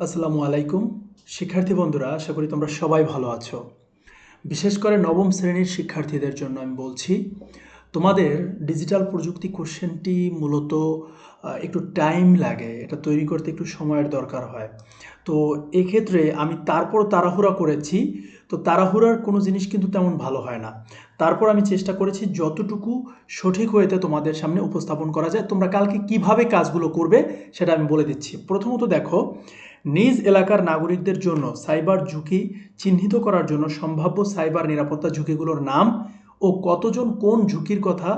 আসসালামু আলাইকুম। শিক্ষার্থী বন্ধুরা, আশা করি তোমরা সবাই ভালো আছো। বিশেষ করে নবম শ্রেণির শিক্ষার্থীদের জন্য আমি বলছি, তোমাদের ডিজিটাল প্রযুক্তি কোশ্চেনটি মূলত একটু টাইম লাগে। এটা তৈরি করতে একটু সময়ের দরকার হয়। তো এক্ষেত্রে আমি তারপর তাড়াহুড়া করেছি। তো তাড়াহুড়ার কোনো জিনিস কিন্তু তেমন ভালো হয় না। তারপর আমি চেষ্টা করেছি যতটুকু সঠিক হয়েতে তোমাদের সামনে উপস্থাপন করা যায়, তোমরা কালকে কীভাবে কাজগুলো করবে সেটা আমি বলে দিচ্ছি। প্রথমত দেখো নিজ এলাকার নাগরিকদের জন্য সাইবার ঝুঁকি চিহ্নিত করার জন্য সম্ভাব্য সাইবার নিরাপত্তা ঝুঁকিগুলোর নাম ও কতজন কোন ঝুঁকির কথা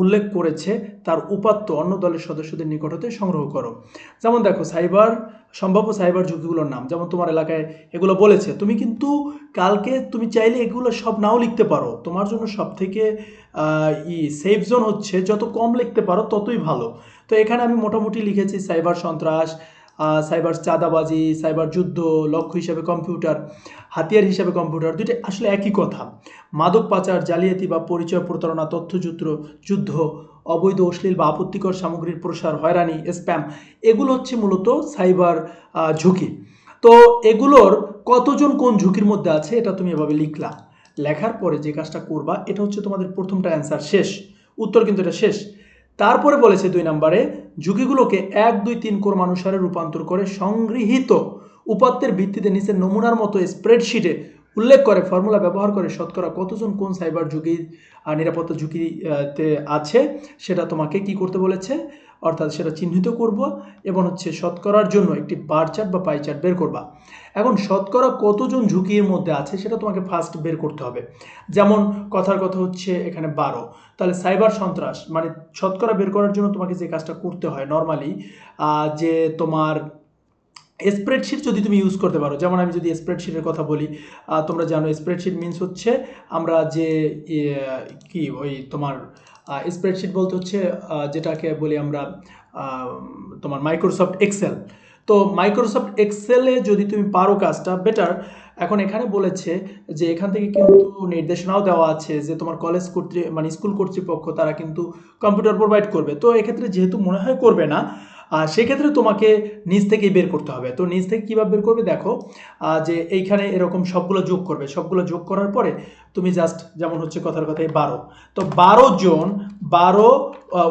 উল্লেখ করেছে তার উপাত্ত অন্য দলের সদস্যদের নিকট হতে সংগ্রহ করো। যেমন দেখো, সাইবার, সম্ভাব্য সাইবার ঝুঁকিগুলোর নাম, যেমন তোমার এলাকায় এগুলো বলেছে, তুমি কিন্তু কালকে তুমি চাইলে এগুলো সব নাও লিখতে পারো। তোমার জন্য সব থেকে ই সেফ জোন হচ্ছে যত কম লিখতে পারো ততই ভালো। তো এখানে আমি মোটামুটি লিখেছি সাইবার সন্ত্রাস সাইবার চাঁদাবাজি, সাইবার যুদ্ধ, লক্ষ্য হিসাবে কম্পিউটার, হাতিয়ার হিসাবে কম্পিউটার দুইটা আসলে একই কথা। মাদক পাচার, জালিয়াতি বা পরিচয় প্রতারণা তথ্যযুদ্ধ যুদ্ধ, অবৈধ অশ্লীল বা আপত্তিকর সামগ্রীর প্রসার, হয়রানি, স্প্যাম, এগুলো হচ্ছে মূলত সাইবার ঝুঁকি। তো এগুলোর কতজন কোন ঝুঁকির মধ্যে আছে এটা তুমি এভাবে লিখলা। লেখার পরে যে কাজটা করবা, এটা হচ্ছে তোমাদের প্রথমটা অ্যান্সার শেষ। উত্তর কিন্তু এটা শেষ। তারপরে বলেছে দুই নম্বরে ঝুঁকিগুলোকে এক, দুই, তিন ক্রমানুসারে রূপান্তর করে সংগৃহীত উপাত্তের ভিত্তিতে নিচের নমুনার মতো স্প্রেডশিটে উল্লেখ করে, ফর্মুলা ব্যবহার করে শতকরা কতজন কোন সাইবার ঝুঁকি নিরাপত্তা ঝুঁকিতে আছে, সেটা তোমাকে কি করতে বলেছে? অর্থাৎ সেটা চিহ্নিত করব এবং হচ্ছে শতকরার জন্য একটি বার চার্ট বা পাই চার্ট বের করবা। এখন শতকরা কতজন ঝুঁকির মধ্যে আছে সেটা তোমাকে ফার্স্ট বের করতে হবে। যেমন কথার কথা হচ্ছে এখানে বারো। তাহলে সাইবার সন্ত্রাস মানে শতকরা বের করার জন্য তোমাকে যে কাজটা করতে হয় নর্মালি যে তোমার স্প্রেডশিট যদি তুমি ইউজ করতে পারো, যেমন আমি যদি স্প্রেডশিটের কথা বলি তোমরা জানো স্প্রেডশিট মিনস হচ্ছে আমরা যে কি ওই তোমার স্প্রেডশিট বলতে হচ্ছে যেটাকে বলি আমরা তোমার মাইক্রোসফট এক্সেল তো মাইক্রোসফট এক্সেলে যদি তুমি পারো কাজটা বেটার এখন এখানে বলেছে যে এখান থেকে কিন্তু নির্দেশনাও দেওয়া আছে যে তোমার কলেজ কর্তৃ মানে স্কুল কর্তৃপক্ষ তারা কিন্তু কম্পিউটার প্রোভাইড করবে। তো এক্ষেত্রে যেহেতু মনে হয় করবে না সেক্ষেত্রে তোমাকে নিজ থেকেই বের করতে হবে। তো নিজ থেকে কীভাবে বের করবে? দেখো যে এইখানে এরকম সবগুলো যোগ করবে। সবগুলো যোগ করার পরে তুমি জাস্ট যেমন হচ্ছে কথার কথাই বারো। তো বারো জন, বারো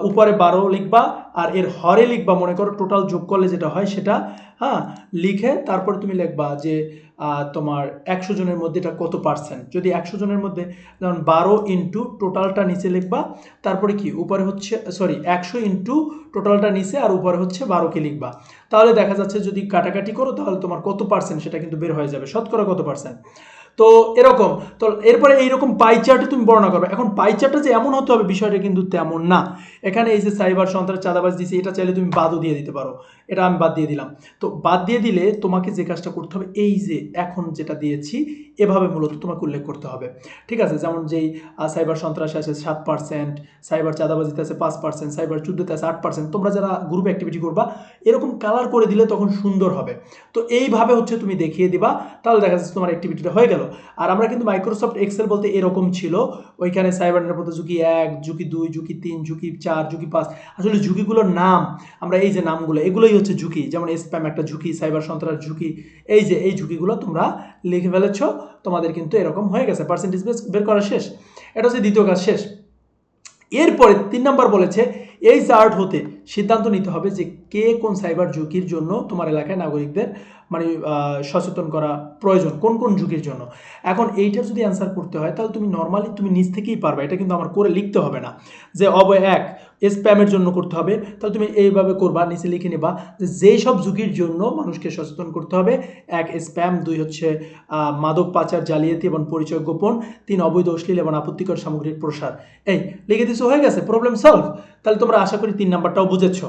উপরে বারো লিখবা আর এর হরে লিখবা, মনে করো টোটাল যোগ করলে যেটা হয় সেটা হ্যাঁ লিখে তারপরে তুমি লিখবা যে তোমার একশো জনের মধ্যে এটা কত পার্সেন্ট যদি একশো জনের মধ্যে যেমন বারো ইন্টু টোটালটা নিচে লিখবা, তারপরে কি? উপরে হচ্ছে সরি একশো ইন্টু টোটালটা নিচে আর উপরে হচ্ছে বারোকে লিখবা। তাহলে দেখা যাচ্ছে যদি কাটাকাটি করো তাহলে তোমার কত পার্সেন্ট সেটা কিন্তু বের হয়ে যাবে? শতকরা কত পার্সেন্ট তো এরকম, তো এরপরে এইরকম পাই চার্টে তুমি বর্ণনা করবে। এখন পাই চার্টটা যে এমন হতে হবে বিষয়টা কিন্তু তেমন না। এখানে এই যে সাইবার সন্ত্রাস, চাঁদাবাজ দিছে, এটা চাইলে তুমি বাদও দিয়ে দিতে পারো। এটা আমি বাদ দিয়ে দিলাম। তো বাদ দিয়ে দিলে তোমাকে যে কাজটা করতে হবে, এই যে এখন যেটা দিয়েছি, এভাবে মূলত তোমাকে উল্লেখ করতে হবে। ঠিক আছে? যেমন যেই সাইবার সন্ত্রাসে আছে সাত পার্সেন্ট সাইবার চাঁদাবাজিতে আছে পাঁচ পার্সেন্ট সাইবার যুদ্ধতে আছে আট পার্সেন্ট তোমরা যারা গ্রুপ অ্যাক্টিভিটি করবা, এরকম কালার করে দিলে তখন সুন্দর হবে। তো এইভাবে হচ্ছে তুমি দেখিয়ে দিবা, তাহলে দেখা যাচ্ছে তোমার অ্যাক্টিভিটিটা হয়ে গেল। আর আমরা কিন্তু মাইক্রোসফট এক্সেল বলতে এরকম ছিল, ওইখানে সাইবার নিরাপত্তা ঝুঁকি এক, ঝুঁকি দুই, ঝুঁকি তিন, ঝুঁকি চার, ঝুঁকি পাঁচ। আসলে ঝুঁকিগুলোর নাম, আমরা এই যে নামগুলো, এগুলোই হচ্ছে ঝুঁকি, যেমন স্প্যাম একটা ঝুঁকি সাইবার সন্ত্রাস ঝুঁকি, এই যে, এই ঝুঁকিগুলো তোমরা লিখে ফেলেছ, তোমাদের কিন্তু এরকম হয়ে গেছে পার্সেন্টেজ বের করা শেষ। এটা হচ্ছে দ্বিতীয় কাজ শেষ। এরপরে তিন নম্বর বলেছে, এই চার্ট হতে সিদ্ধান্ত নিতে হবে যে কে কোন সাইবার ঝুঁকির জন্য তোমার এলাকায় নাগরিকদের মানে সচেতন করা প্রয়োজন? কোন কোন ঝুঁকির জন্য? এখন এইটার যদি অ্যান্সার করতে হয়, তাহলে তুমি নর্মালি তুমি নিজ থেকেই পারবে। এটা কিন্তু আমার করে লিখতে হবে না। যে অব এক স্প্যামের জন্য করতে হবে। তাহলে তুমি এইভাবে করবা, নিচে লিখে নেবা যে যেই সব ঝুঁকির জন্য মানুষকে সচেতন করতে হবে। এক স্প্যাম দুই হচ্ছে মাদক পাচার, জালিয়াতি এবং পরিচয় গোপন। তিন, অবৈধ, অশ্লীল এবং আপত্তিকর সামগ্রীর প্রসার। এই, লিখে দিছো, হয়ে গেছে? প্রবলেম সলভ তাহলে তোমরা আশা করি তিন নাম্বারটাও বুঝেছ।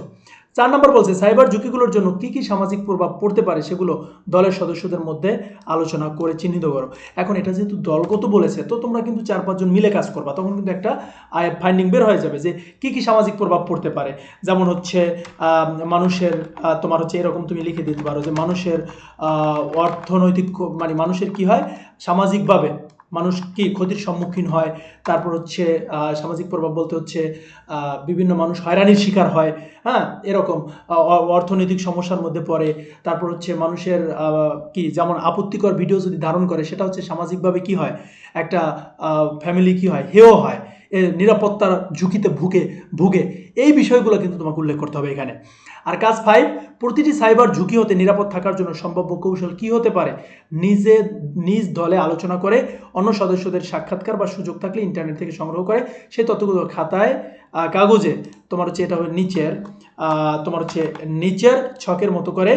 চার নম্বর বলছে, সাইবার ঝুঁকিগুলোর জন্য কি কি সামাজিক প্রভাব পড়তে পারে সেগুলো দলের সদস্যদের মধ্যে আলোচনা করে চিহ্নিত করো। এখন এটা যেহেতু দলগত বলেছে, তো তোমরা কিন্তু চার পাঁচজন মিলে কাজ করবা, তখন কিন্তু একটা আয় ফাইন্ডিং বের হয়ে যাবে যে কি কি সামাজিক প্রভাব পড়তে পারে। যেমন হচ্ছে মানুষের তোমার হচ্ছে এরকম তুমি লিখে দিতে পারো যে মানুষের অর্থনৈতিক মানে মানুষের কি হয়? সামাজিকভাবে মানুষ কি ক্ষতির সম্মুখীন হয়। তারপর হচ্ছে সামাজিক প্রভাব বলতে হচ্ছে বিভিন্ন মানুষ হয়রানির শিকার হয়। হ্যাঁ এরকম অর্থনৈতিক সমস্যার মধ্যে পড়ে। তারপর হচ্ছে মানুষের কি, যেমন আপত্তিকর ভিডিও যদি ধারণ করে, সেটা হচ্ছে সামাজিকভাবে কি হয়? একটা ফ্যামিলি কি হয়? হেও হয়। এ নিরাপত্তার ঝুঁকিতে ভুগে ভুগে। এই বিষয়গুলো কিন্তু তোমাকে উল্লেখ করতে হবে এখানে। আর কাজ ফাইভ প্রতিটি সাইবার ঝুঁকি হতে নিরাপদ থাকার জন্য সম্ভাব্য কৌশল কি হতে পারে? নিজে, নিজ দলে আলোচনা করে, অন্য সদস্যদের সাক্ষাৎকার বা সুযোগ থাকলে ইন্টারনেট থেকে সংগ্রহ করে। সেই তথ্যগুলো খাতায় কাগজে, তোমার হচ্ছে এটা হবে নিচের তোমার হচ্ছে নিচের ছকের মতো করে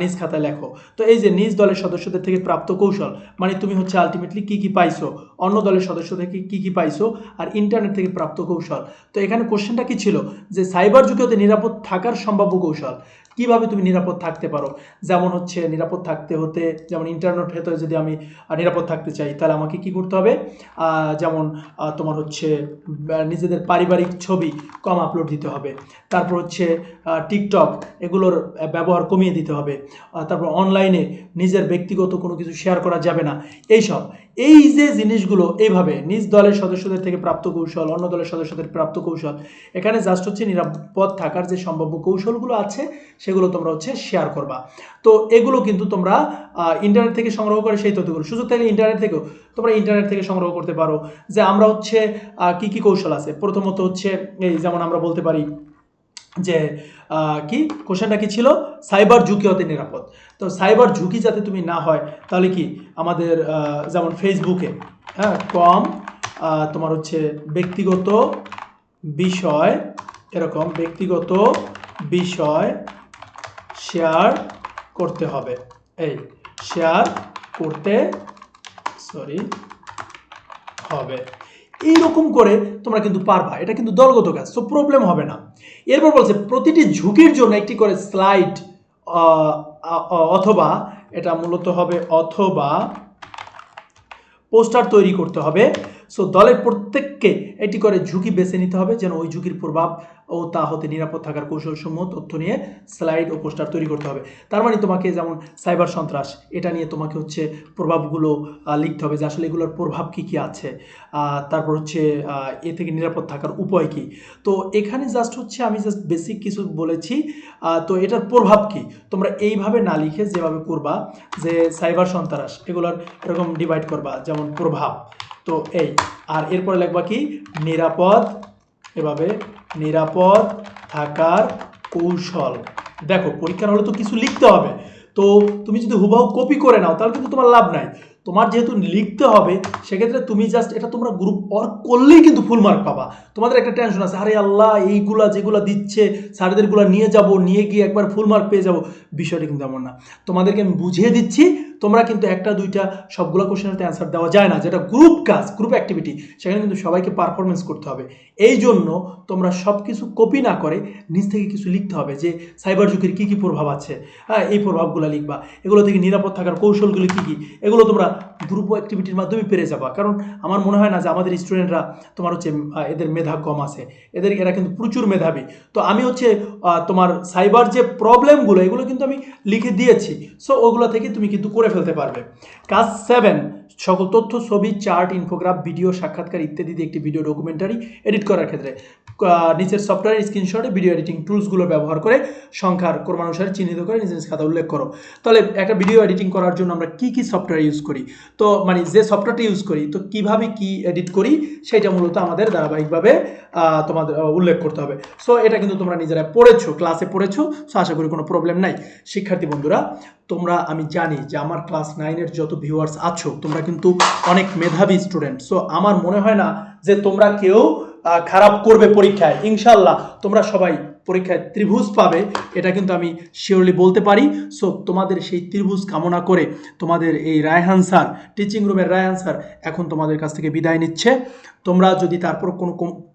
নিজ খাতায় লেখো। তো এই যে নিজ দলের সদস্যদের থেকে প্রাপ্ত কৌশল মানে তুমি হচ্ছে আলটিমেটলি কি কি পাইছো? অন্য দলের সদস্য থেকে কি কি পাইছো? আর ইন্টারনেট থেকে প্রাপ্ত কৌশল। তো এখানে কোশ্চেনটা কি ছিল? যে সাইবার যুগে হতে নিরাপদ থাকার সম্ভাব্য কৌশল। কীভাবে তুমি নিরাপদ থাকতে পারো? যেমন হচ্ছে নিরাপদ থাকতে হতে, যেমন ইন্টারনেট হেতে যদি আমি নিরাপদ থাকতে চাই, তাহলে আমাকে কি করতে হবে? যেমন তোমার হচ্ছে নিজেদের পারিবারিক ছবি কম আপলোড দিতে হবে। তারপর হচ্ছে টিকটক এগুলোর ব্যবহার কমিয়ে দিতে হবে। তারপর অনলাইনে নিজের ব্যক্তিগত কোনো কিছু শেয়ার করা যাবে না। এইসব। এই যে জিনিসগুলো, এইভাবে নিজ দলের সদস্যদের থেকে প্রাপ্ত কৌশল, অন্য দলের সদস্যদের প্রাপ্ত কৌশল, এখানে জাস্ট হচ্ছে নিরাপদ থাকার যে সম্ভাব্য কৌশলগুলো আছে, সেগুলো তোমরা হচ্ছে শেয়ার করবা। তো এগুলো কিন্তু তোমরা ইন্টারনেট থেকে সংগ্রহ করে সেই তথ্যগুলো। সুযোগ থাকলে ইন্টারনেট থেকেও তোমরা ইন্টারনেট থেকে সংগ্রহ করতে পারো। যে আমরা হচ্ছে কি কি কৌশল আছে? প্রথমত হচ্ছে, এই যেমন আমরা বলতে পারি যে কি? কোশ্চেনটা কি ছিল? সাইবার ঝুঁকি হতে নিরাপদ। তো সাইবার ঝুঁকি যাতে তুমি না হয়, তাহলে কি? আমাদের যেমন ফেসবুকে হ্যাঁ কম তোমার হচ্ছে ব্যক্তিগত বিষয়, এরকম ব্যক্তিগত বিষয় শেয়ার করতে হবে। এই শেয়ার করতে সরি হবে। এইরকম করে তোমরা কিন্তু পারবা। এটা কিন্তু দলগত কাজ সো প্রবলেম হবে না। এরপর বলছে, প্রতিটি ঝুঁকির জন্য একটি করে স্লাইড অথবা এটা মূলত হবে অথবা পোস্টার তৈরি করতে হবে। সো দলের প্রত্যেককে এটি করে ঝুঁকি বেছে নিতে হবে যেন ওই ঝুঁকির প্রভাব ও তা হতে নিরাপদ থাকার কৌশলসমূহ তথ্য নিয়ে স্লাইড ও পোস্টার তৈরি করতে হবে। তার মানে তোমাকে যেমন সাইবার সন্ত্রাস, এটা নিয়ে তোমাকে হচ্ছে প্রভাবগুলো লিখতে হবে যে আসলে এগুলোর প্রভাব কী কী আছে তারপর হচ্ছে এ থেকে নিরাপদ থাকার উপায় কি। তো এখানে জাস্ট হচ্ছে আমি জাস্ট বেসিক কিছু বলেছি তো এটার প্রভাব কি? তোমরা এইভাবে না লিখে যেভাবে করবা যে সাইবার সন্ত্রাস, এগুলোর এরকম ডিভাইড করবা, যেমন প্রভাব। তো এই, আর এরপরে লিখবা কি? নিরাপদ, এভাবে নিরাপদ থাকার কৌশল। দেখো, পরীক্ষার হলে তো কিছু লিখতে হবে। তো তুমি যদি হুবাহু কপি করে নাও, তাহলে কিন্তু তোমার লাভ নাই। তোমার যেহেতু লিখতে হবে, সেক্ষেত্রে তুমি জাস্ট এটা তোমরা গ্রুপ ওয়ার্ক করলেই কিন্তু ফুল মার্ক পাবা। তোমাদের একটা টেনশন আছে, আরে আল্লাহ, এইগুলা যেগুলা দিচ্ছে, স্যারদেরগুলো নিয়ে যাব, নিয়ে গিয়ে একবার ফুল মার্ক পেয়ে যাব। বিষয়টা কিন্তু এমন না। তোমাদেরকে আমি বুঝিয়ে দিচ্ছি তোমরা কিন্তু একটা, দুইটা, সবগুলো কোশ্চেনের অ্যান্সার দেওয়া যায় না, যেটা গ্রুপ কাজ গ্রুপ অ্যাক্টিভিটি সেখানে কিন্তু সবাইকে পারফরমেন্স করতে হবে। এই জন্য তোমরা সব কিছু কপি না করে নিজ থেকে কিছু লিখতে হবে যে সাইবার যুগের কী কী প্রভাব আছে? হ্যাঁ এই প্রভাবগুলো লিখবা। এগুলো থেকে নিরাপদ থাকার কৌশলগুলো কী কী? এগুলো তোমরা গ্রুপ অ্যাক্টিভিটির মাধ্যমে পেরে যাবা। কারণ আমার মনে হয় না যে আমাদের স্টুডেন্টরা তোমার হচ্ছে এদের মেধা কম আছে। এদের, এরা কিন্তু প্রচুর মেধাবী। তো আমি হচ্ছে তোমার সাইবার যে প্রবলেমগুলো এগুলো কিন্তু আমি লিখে দিয়েছি। সো ওগুলো থেকে তুমি কিন্তু করে ফেলতে পারবে। কাজ সেভেন সকল তথ্য, ছবি চার্ট ইনফোগ্রাফ ভিডিও সাক্ষাৎকার ইত্যাদি দিয়ে একটি ভিডিও ডকুমেন্টারি এডিট করার ক্ষেত্রে। নিচের সফটওয়্যার স্ক্রিনশটে ভিডিও এডিটিং টুলসগুলো ব্যবহার করে সংখ্যার ক্রমানুসারে চিহ্নিত করে নিজ নিজ খাতা উল্লেখ করো। তাহলে একটা ভিডিও এডিটিং করার জন্য আমরা কি কি সফটওয়্যার ইউজ করি? তো মানে যে সফটওয়্যারটা ইউজ করি, তো কীভাবে কি এডিট করি, সেটা মূলত আমাদের ধারাবাহিকভাবে তোমাদের উল্লেখ করতে হবে। সো এটা কিন্তু তোমরা নিজেরা পড়েছো ক্লাসে পড়েছো সো আশা করি কোনো প্রবলেম নাই। শিক্ষার্থী বন্ধুরা তোমরা, আমি জানি যে আমার ক্লাস নাইনের যত ভিউয়ার্স আছো, তোমরা কিন্তু অনেক মেধাবী স্টুডেন্ট সো আমার মনে হয় না যে তোমরা কেউ খারাপ করবে পরীক্ষায়। ইনশাল্লাহ তোমরা সবাই পরীক্ষায় ত্রিভুজ পাবে, এটা কিন্তু আমি শিওরলি বলতে পারি। সো তোমাদের সেই ত্রিভুজ কামনা করে তোমাদের এই রায়হান স্যার টিচিং রুমের রায়হান স্যার এখন তোমাদের কাছ থেকে বিদায় নিচ্ছে। তোমরা যদি তারপর কোনো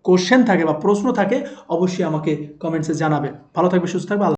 কোশ্চেন থাকে বা প্রশ্ন থাকে, অবশ্যই আমাকে কমেন্টসে জানাবে। ভালো থাকবে, সুস্থ থাকবে